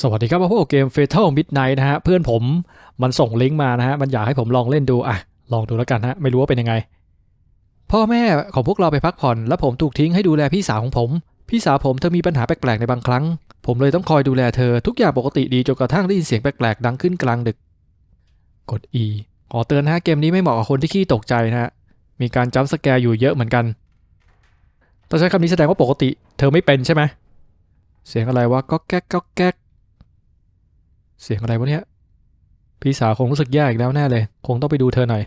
สวัสดีครับมาพบกับเกม Fatal Midnight นะฮะเพื่อนผมมันส่งลิงก์มานะฮะมันอยากให้ผมลองเล่นดูอะลองดูแล้วกันฮะไม่รู้ว่าเป็นยังไง พ่อแม่ของพวกเราไปพักผ่อน แล้วผมถูกทิ้งให้ดูแลพี่สาวของผม พี่สาวผมเธอมีปัญหาแปลกๆในบางครั้ง ผมเลยต้องคอยดูแลเธอทุกอย่างปกติดีจนกระทั่งได้ยินเสียงแปลกๆดังขึ้นกลางดึก กด E ขอเตือนนะฮะเกมนี้ไม่เหมาะกับคนที่ขี้ตกใจนะฮะมีการจัมป์สแกร์อยู่เยอะเหมือนกันต้องใช้คำนี้แสดงว่าปกติ เธอไม่เป็นใช่ไหมเสียงอะไรวะก็แก๊กก็แก๊ก เสียงอะไรวะเนี่ย พี่สาวคงรู้สึกแย่อีกแล้วแน่เลย คงต้องไปดูเธอหน่อย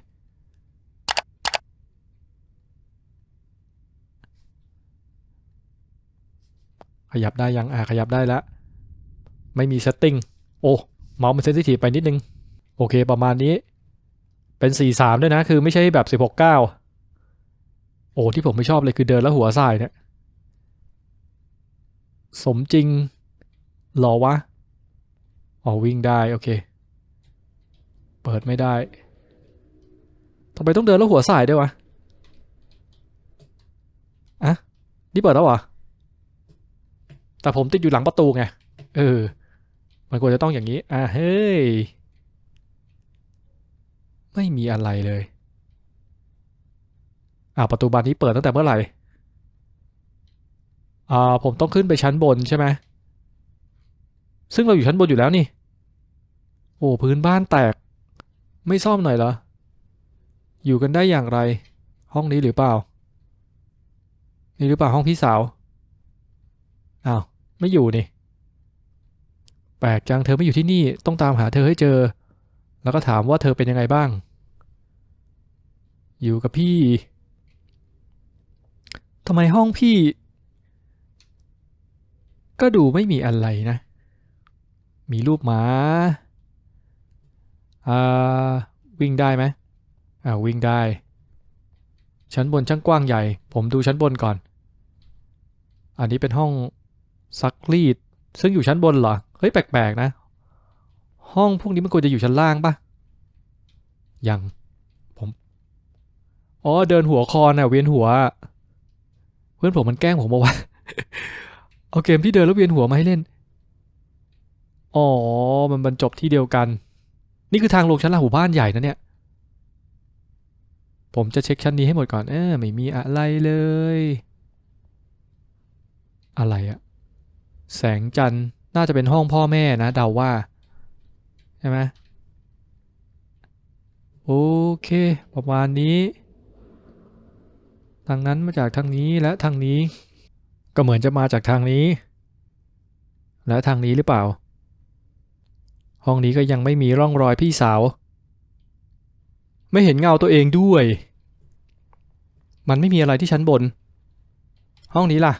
ขยับได้ยัง อ่าขยับได้แล้ว ไม่มีเซตติ้ง โอ้ เมาส์มันเซนซิทีฟไปนิดนึง โอเค ประมาณนี้ เป็น 4-3 ด้วยนะ คือไม่ใช่แบบ 16-9 โอ้ ที่ผมไม่ชอบเลยคือเดินแล้วหัวสายเนี่ย สมจริงหรอวะ อ๋อวิ่งได้ โอเค เปิดไม่ได้ทำไมต้องเดินแล้วหัวสายด้วยวะอะนี่เปิดแล้วเหรอ แต่ผมติดอยู่หลังประตูไง เออ มันควรจะต้องอย่างนี้ อะเฮ้ย ไม่มีอะไรเลย อ่าประตูบานนี้เปิดตั้งแต่เมื่อไหร่ อ่า ผมต้องขึ้นไปชั้นบนใช่ไหมซึ่งเราอยู่ชั้นบนอยู่แล้วนี่ โอ้พื้นบ้านแตก ไม่ซ่อมหน่อยเหรอ อยู่กันได้อย่างไร ห้องนี้หรือเปล่า นี่หรือเปล่าห้องพี่สาวอ้าวไม่อยู่นี่ แปลกจังเธอไม่อยู่ที่นี่ต้องตามหาเธอให้เจอ แล้วก็ถามว่าเธอเป็นยังไงบ้าง อยู่กับพี่ทำไมห้องพี่ ก็ดูไม่มีอะไรนะ มีรูปหมา อ่าวิ่งได้ไหมอ่าวิ่งได้ ชั้นบนช่างกว้างใหญ่ ผมดูชั้นบนก่อน อันนี้เป็นห้องซักรีด ซึ่งอยู่ชั้นบนเหรอ เฮ้ยแปลกๆนะ ห้องพวกนี้มันควรจะอยู่ชั้นล่างปะยังผมอ๋อเดินหัวคอน่ะเวียนหัว เพื่อนผมมันแกล้งผมบอกว่าเอาเกมที่เดินแล้วเวียนหัวมาให้เล่นอ๋อมันบรรจบที่เดียวกัน นี่คือทางลงชั้นละหูบ้านใหญ่นะเนี่ย ผมจะเช็คชั้นนี้ให้หมดก่อน เออไม่มีอะไรเลย อะไรอะแสงจันทร์น่าจะเป็นห้องพ่อแม่นะเดาว่า ใช่ไหมโอเค ประมาณนี้ ทางนั้นมาจากทางนี้และทางนี้ ก็เหมือนจะมาจากทางนี้ และทางนี้หรือเปล่า ห้องนี้ก็ยังไม่มีร่องรอยพี่สาว ไม่เห็นเงาตัวเองด้วย มันไม่มีอะไรที่ชั้นบน ห้องนี้ล่ะ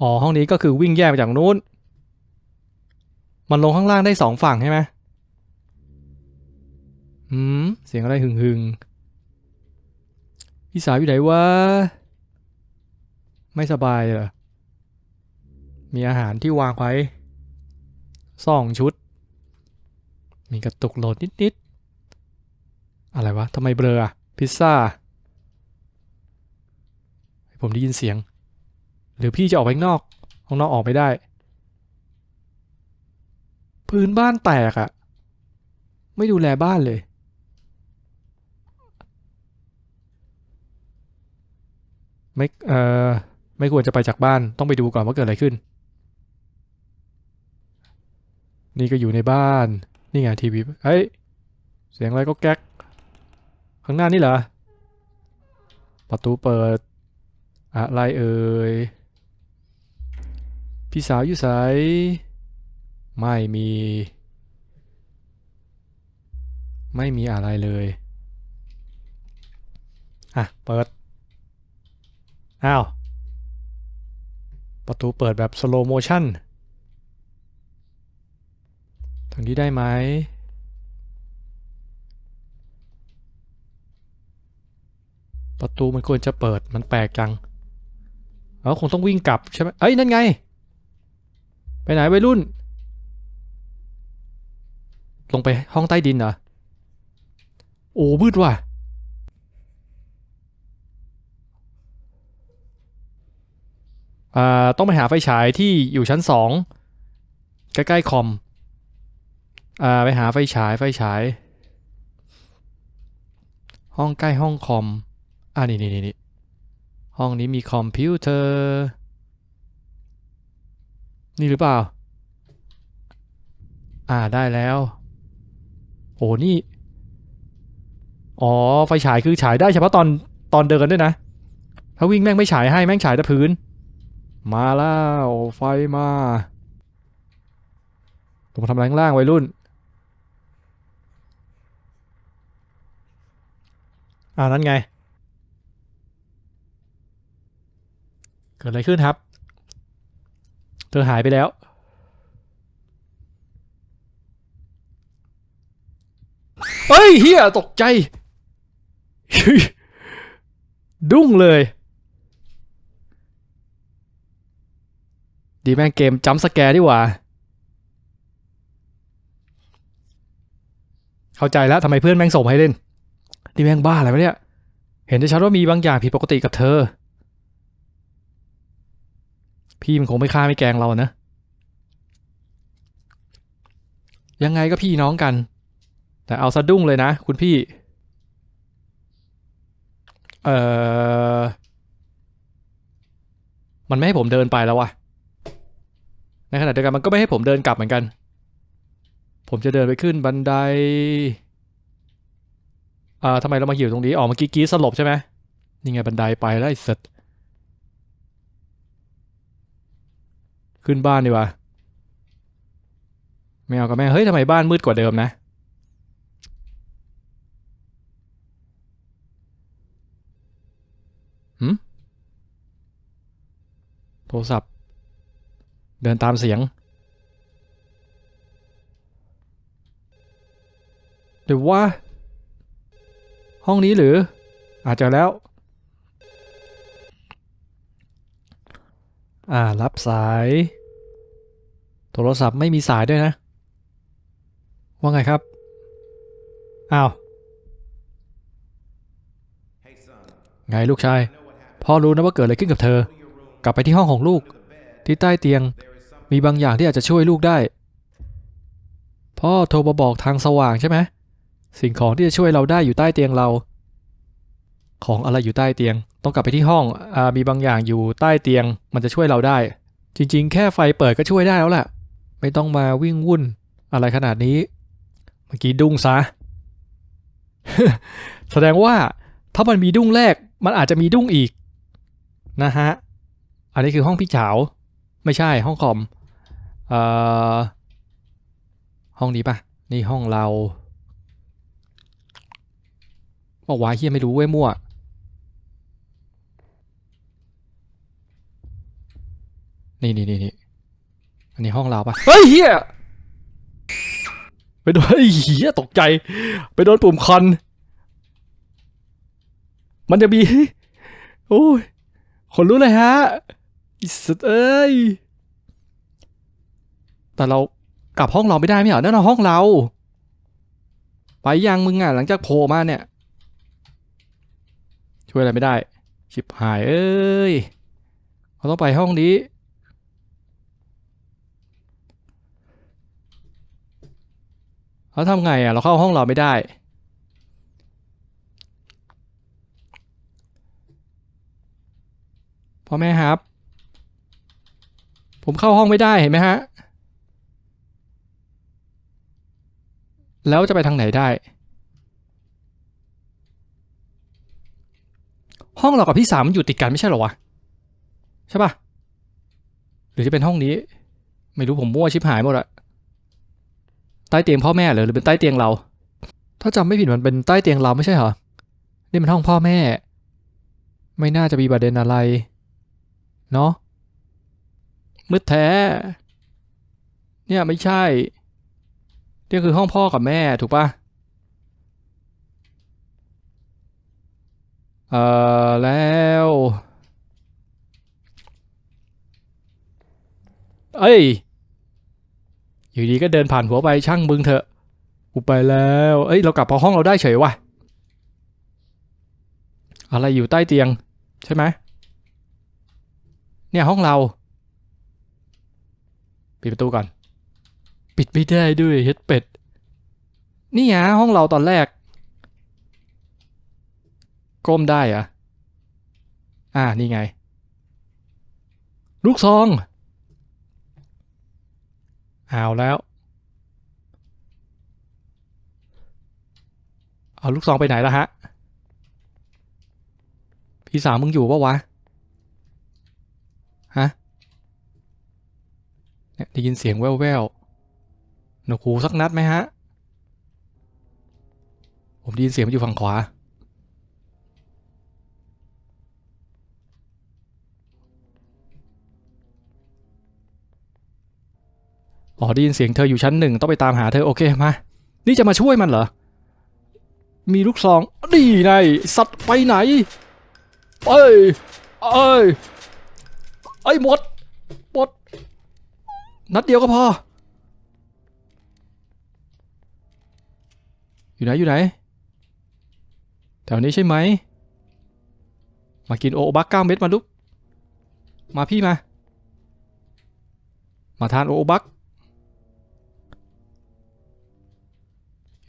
อ๋อ ห้องนี้ก็คือวิ่งแยกไปจากนู้น มันลงข้างล่างได้สองฝั่งใช่ไหมอืม เสียงอะไรหึงหึงๆพี่สาวอยู่ไหนวะ ไม่สบายเหรอ มีอาหารที่วางไว้สองชุด มีกระตุกโหลดนิดๆ อะไรวะทำไมเบลออะพิซซ่า ผมได้ยินเสียง หรือพี่จะออกไปนอกข้างนอกออกไม่ได้ พื้นบ้านแตกอะไม่ดูแลบ้านเลยไม่เอ่อไม่ควรจะไปจากบ้านต้องไปดูก่อนว่าเกิดอะไรขึ้น นี่ก็อยู่ในบ้าน นี่ไงทีวีเฮ้ย เสียงอะไรก็แก๊ก ข้างหน้านี่เหรอ ประตูเปิด อะไรเอ่ย พี่สาวอยู่ไสายไม่มี ไม่มีอะไรเลย อะ เปิด อ้าว ประตูเปิดแบบสโลโมชั่น ทางนี้ได้ไหมประตูมันควรจะเปิดมันแปลกจังเออคงต้องวิ่งกลับใช่ไหมเอ้ยนั่นไง ไปไหนวัยรุ่น ลงไปห้องใต้ดินเหรอโอ้มืดว่ะอ่าต้องไปหาไฟฉายที่อยู่ชั้นสองใกล้ๆคอม อ่าไปหาไฟฉายไฟฉาย ห้องใกล้ห้องคอม อ่านี่นี่นี่ห้องนี้มีคอมพิวเตอร์ นี่หรือเปล่า อ่าได้แล้วโอ้นี่ อ๋อ ไฟฉายคือฉายได้เฉพาะตอนตอนเดินด้วยนะ ถ้าวิ่งแม่งไม่ฉายให้แม่งฉายแต่พื้น มาแล้วไฟมาลงมาทำอะไรข้างล่างวัยรุ่น อ่านั่นไง เกิดอะไรขึ้นครับ เธอหายไปแล้ว เฮ้ยเฮียตกใจ ดุ้งเลย ดีแม่งเกมจัมสแกร์ดีกว่า เข้าใจแล้วทำไมเพื่อนแม่งส่งมาให้เล่น นี่แม่งบ้าอะไรวะเนี่ย เห็นได้ชัดว่ามีบางอย่างผิดปกติกับเธอ พี่มันคงไม่ฆ่าไม่แกงเรานะ ยังไงก็พี่น้องกัน แต่เอาสะดุ้งเลยนะ คุณพี่ เอ่อมันไม่ให้ผมเดินไปแล้ววะในขณะเดียวกันมันก็ไม่ให้ผมเดินกลับเหมือนกัน ผมจะเดินไปขึ้นบันได อ่าทำไมเรามาอยู่ตรงนี้อ๋อเมื่อกี้กี้สลบใช่ไหมนี่ไงบันไดไปแล้วไอ้สัตว์ขึ้นบ้านดีกว่าไม่เอากับแม่เฮ้ยทำไมบ้านมืดกว่าเดิมนะ หืม โทรศัพท์ เดินตามเสียง เดี๋ยวว่า ห้องนี้หรือ อาจจะแล้ว อ่า รับสาย โทรศัพท์ไม่มีสายด้วยนะ ว่าไงครับ อ้าว ไงลูกชาย พ่อรู้นะว่าเกิดอะไรขึ้นกับเธอ กลับไปที่ห้องของลูก ที่ใต้เตียง มีบางอย่างที่อาจจะช่วยลูกได้ พ่อโทรมาบอกทางสว่างใช่ไหม สิ่งของที่จะช่วยเราได้อยู่ใต้เตียงเรา ของอะไรอยู่ใต้เตียง ต้องกลับไปที่ห้องอมีบางอย่างอยู่ใต้เตียง มันจะช่วยเราได้ จริง ๆ แค่ไฟเปิดก็ช่วยได้แล้วแหละไม่ต้องมาวิ่งวุ่นอะไรขนาดนี้ เมื่อกี้ดุ้งซะ แสดงว่าถ้ามันมีดุ้งแรก มันอาจจะมีดุ้งอีก นะฮะ อันนี้คือห้องพี่เฉาไม่ใช่ห้องคอม เอ่อ ห้องนี้ปะนี่ห้องเรา บอกว่าเฮียไม่รู้เว้ยมั่ว นี่นี่นี่นี่อันนี้ห้องเราปะเฮ้ยเฮียไปโดนเฮียตกใจ ไปโดนปุ่มคอนมันจะมีโอ้ยคนรู้เลยฮะอิสุดเอ้ยแต่เรากลับห้องเราไม่ได้ไม่เหรอนั่นเราห้องเรา ไปยังมึงอะหลังจากโผล่มาเนี่ย ช่วยอะไรไม่ได้ ชิบหายเอ้ยเราต้องไปห้องนี้แล้วทำไงอะ เราเข้าห้องเราไม่ได้ พ่อแม่ครับ ผมเข้าห้องไม่ได้เห็นไหมฮะ แล้วจะไปทางไหนได้ ห้องเรากับพี่สามมันอยู่ติดกันไม่ใช่เหรอวะใช่ปะหรือจะเป็นห้องนี้ ไม่รู้ผมมั่วชิบหายหมดอะใต้เตียงพ่อแม่เหรอหรือเป็นใต้เตียงเรา ถ้าจำไม่ผิดมันเป็นใต้เตียงเราไม่ใช่เหรอนี่มันห้องพ่อแม่ ไม่น่าจะมีประเด็นอะไร เนาะมืดแท้ เนี่ยไม่ใช่นี่คือห้องพ่อกับแม่ถูกปะ เอ่อ แล้ว เอ้ย อยู่ดีก็เดินผ่านหัวไปช่างมึงเถอะกูไปแล้ว เอ้ย เรากลับพอห้องเราได้เฉยวะอะไรอยู่ใต้เตียง ใช่ไหม เนี่ยห้องเรา ปิดประตูก่อน ปิดไม่ได้ด้วยเฮ็ดเป็ด นี่ฮะห้องเราตอนแรก ก้มได้อะอ่า นี่ไง ลูกซอง เอาแล้ว เอาลูกซองไปไหนแล้วฮะ พี่สาวมึงอยู่ปะวะ ฮะ เนี่ยได้ยินเสียงแว่วๆหนวกหูสักนัดไหมฮะ ผมได้ยินเสียงมันอยู่ฝั่งขวา อ๋อได้ยินเสียงเธออยู่ชั้นหนึ่งต้องไปตามหาเธอโอเคมา นี่จะมาช่วยมันเหรอ มีลูกซองนี่ไงสัตว์ไปไหน เอ้ย เอ้ย เอ้ยหมด หมด นัดเดียวก็พอ อยู่ไหนอยู่ไหน แถวนี้ใช่ไหม มากินโอบักเก้าเม็ดมาลุกมาพี่มา มาทานโอบัก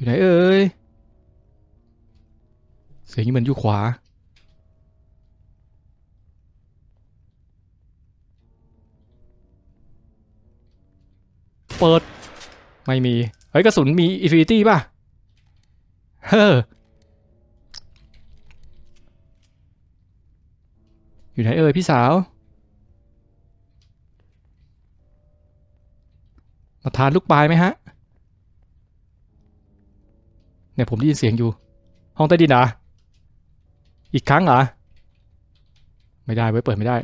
อยู่ไหนเอ่ย เสียงนี้เหมือนอยู่ขวา เปิด ไม่มี เฮ้ย กระสุนมีอินฟินิตี้ป่ะ เฮ้อ อยู่ไหนเอ่ยพี่สาว มาทานลูกปลายไหมฮะ เนี่ยผมได้ยินเสียงอยู่ ห้องใต้ดินเหรออีกครั้งเหรอไม่ได้ไว้เปิดไม่ได้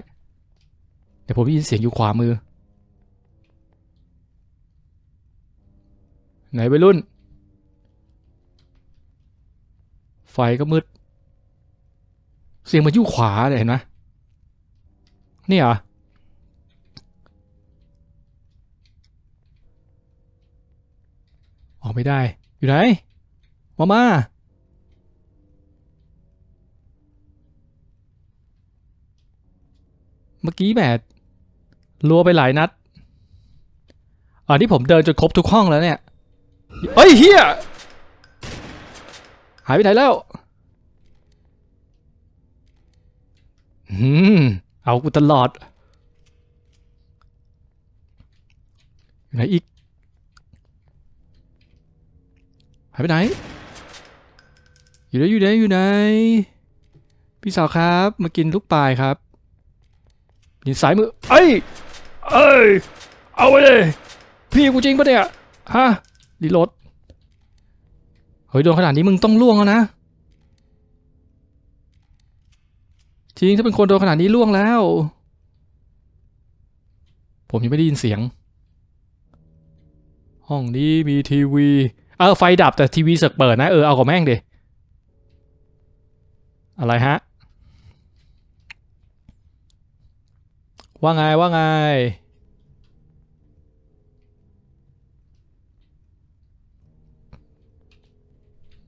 เดี๋ยวผมได้ยินเสียงอยู่ขวามือ ไหนวัยรุ่น ไฟก็มืด เสียงมันอยู่ขวาเลยเห็นไหมนี่เหรอออกไม่ได้ อยู่ไหน มามาเมื่อกี้แหมรัวไปหลายนัดอันนี้ผมเดินจนครบทุกห้องแล้วเนี่ยเฮ้ยเฮียหายไปไหนแล้วอืมเอากูตลอดไหนอีกหายไปไหน อยู่ไหนอยู่ไหนอยู่ไหนพี่สาวครับมากินลูกปลายครับยินสายมือเอ้ยเอ้ยเอาไปเลย พี่กูจริงปะเนี่ยฮะรีโหลดเฮ้ยโดนขนาดนี้มึงต้องล่วงแล้วนะจริงถ้าเป็นคนโดนขนาดนี้ล่วงแล้ว ผมยังไม่ได้ยินเสียง ห้องนี้มีทีวี เออไฟดับแต่ทีวีเสกเปิดนะ เออเอากับแม่งเดิ อะไรฮะ ว่าไง ว่าไง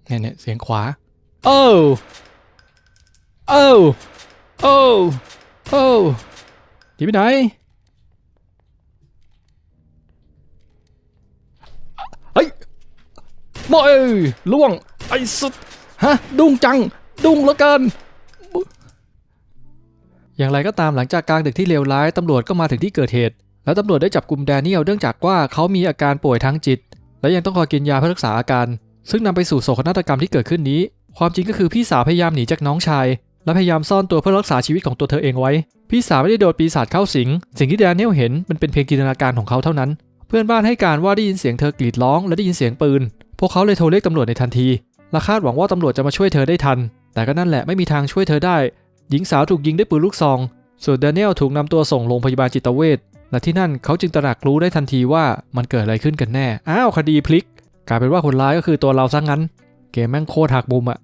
เนี่ยเนี่ยเสียงขวา โอ้โอ้โอ้โอ้หนีไปไหน เฮ้ยบอยล่วง ไอ้สุด ฮะ ดุ้งจัง ดุ้งเหลือเกินอย่างไรก็ตามหลังจากกลางดึกที่เลวร้ายตำรวจก็มาถึงที่เกิดเหตุ แล้วตำรวจได้จับกลุ่มแดเนียลเนื่องจากว่าเขามีอาการป่วยทางจิต และยังต้องคอยกินยาเพื่อรักษาอาการ ซึ่งนำไปสู่โศกนาฏกรรมที่เกิดขึ้นนี้ ความจริงก็คือพี่สาวพยายามหนีจากน้องชาย และพยายามซ่อนตัวเพื่อรักษาชีวิตของตัวเธอเองไว้ พี่สาวไม่ได้โดนปีศาจเข้าสิง สิ่งที่แดเนียลเห็นมันเป็นเพียงจินตนาการของเขาเท่านั้น เพื่อนบ้านให้การว่าได้ยินเสียงเธอกรีดร้อง และได้ยินเสียงปืน พวกเขาเลยโทรเรียกตำรวจในทันทีและคาดหวังว่าตำรวจจะมาช่วยเธอได้ทัน แต่ก็นั่นแหละไม่มีทางช่วยเธอได้ หญิงสาวถูกยิงด้วยปืนลูกซอง ส่วนแดเนียลถูกนำตัวส่งโรงพยาบาลจิตเวช และที่นั่นเขาจึงตระหนักรู้ได้ทันทีว่ามันเกิดอะไรขึ้นกันแน่ อ้าวคดีพลิก กลายเป็นว่าคนร้ายก็คือตัวเราซะงั้น เกมแม่งโคตรหักมุมอะ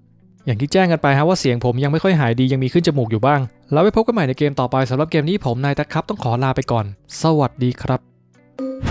อย่างที่แจ้งกันไปฮะว่าเสียงผมยังไม่ค่อยหายดียังมีขึ้นจมูกอยู่บ้าง แล้วไว้พบกันใหม่ในเกมต่อไปสำหรับเกมนี้ผมนายตะครับต้องขอลาไปก่อน สวัสดีครับ